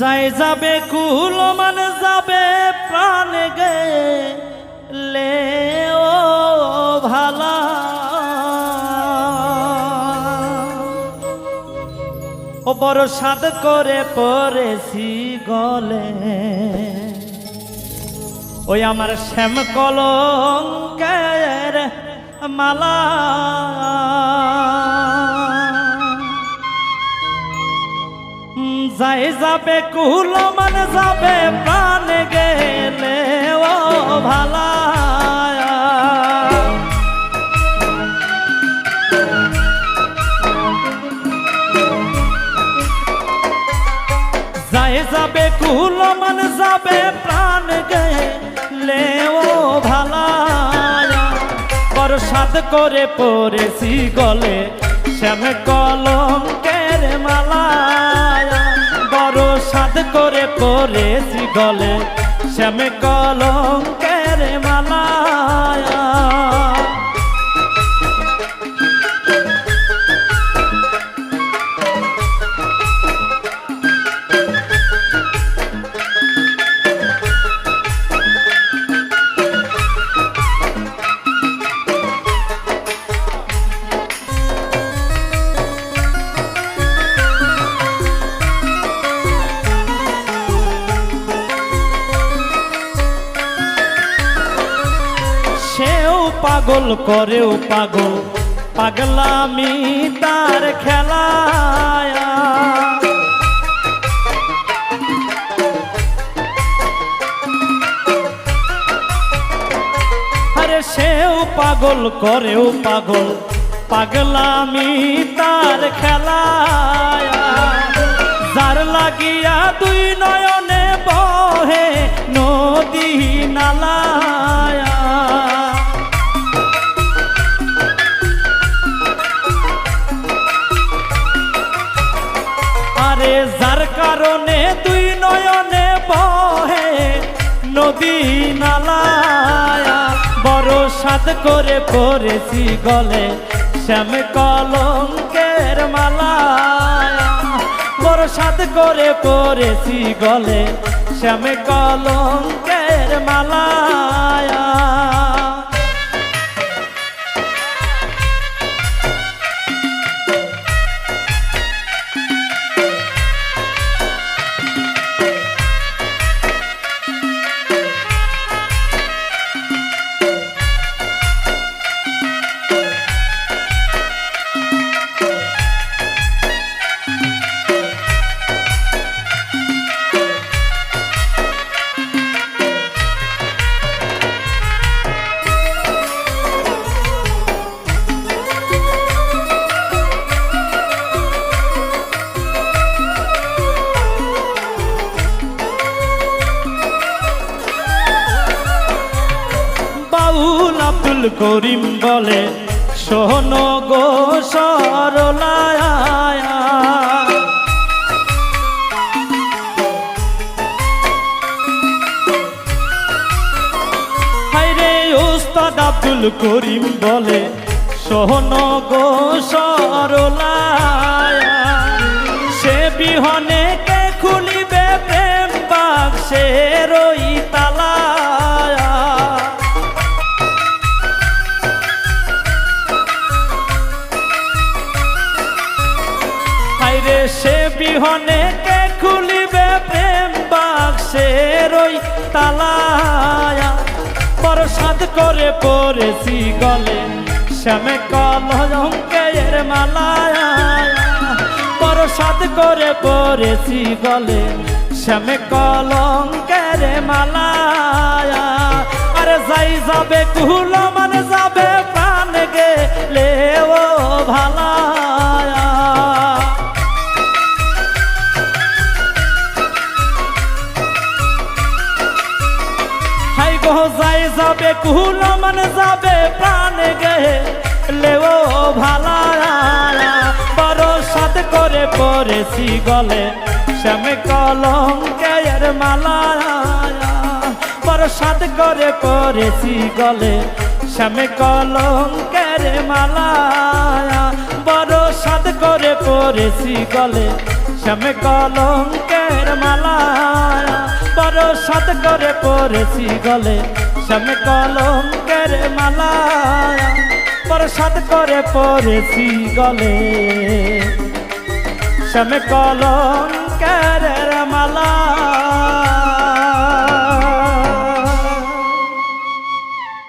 যাই যাবে কুল মানে যাবে প্রাণ গে। লে ও ভালা। ও বড় সাদ করে পড়েছি গলে। ওই আমার শ্যাম কলঙ্কের মালা। যাই যাবে কুল মানে যাবে, প্রাণ গেলে ও ভালা। যাই যাবে কুল মানে যাবে, প্রাণ গেলে ও ভালা। করে পড়েছি গলে, শ্যাম কলঙ্কের করে গলে শ্যাম কলঙ্কের মালা পাগল করেও পাগল। পাগলামি তার খেলায়। আরে সেও পাগল করেও পাগল। পাগলামি তার খেলায়। যার লাগিয়া দুই নয়নে বহে নদী নালায়া নালায়া, বড় সাত করে পড়েছি গলে শ্যাম কলঙ্কের মালায়া। বড় সাত করে পড়েছি গলে শ্যাম কলঙ্কের মালায়া। আব্দুল করিম বলে সোহন গো সরলায়া আব্দুল করিম বলে সোহন গো সরলায়া বিহনে কে খুলিবে প্রেম বাক্সের ওই তালায়া। প্রসাদ করে পড়েছি গলে শ্যামে কলঙ্কের মালায়া। প্রসাদ করে পড়েছি গলে শ্যামে কলঙ্কের মালায়া। আরে যাই যাবে কুল মানে যাবে যাবে কুল মানে যাবে, প্রাণ গে লেও ভালা বড় সাত করে পড়েছি গলে। শ্যামে কলঙ্কের মালা বড় সাত করে পড়েছি গলে। শ্যামে কলঙ্কের মালা বড় সাত করে পড়েছি গলে। শ্যামে কলঙ্কের কলঙ্কের মালা বড় সাত করে পরেছি গলে। সামনে কলঙ্কের মালা প্রসাদ করে পরেছি গলে। সামনে কলঙ্কের মালা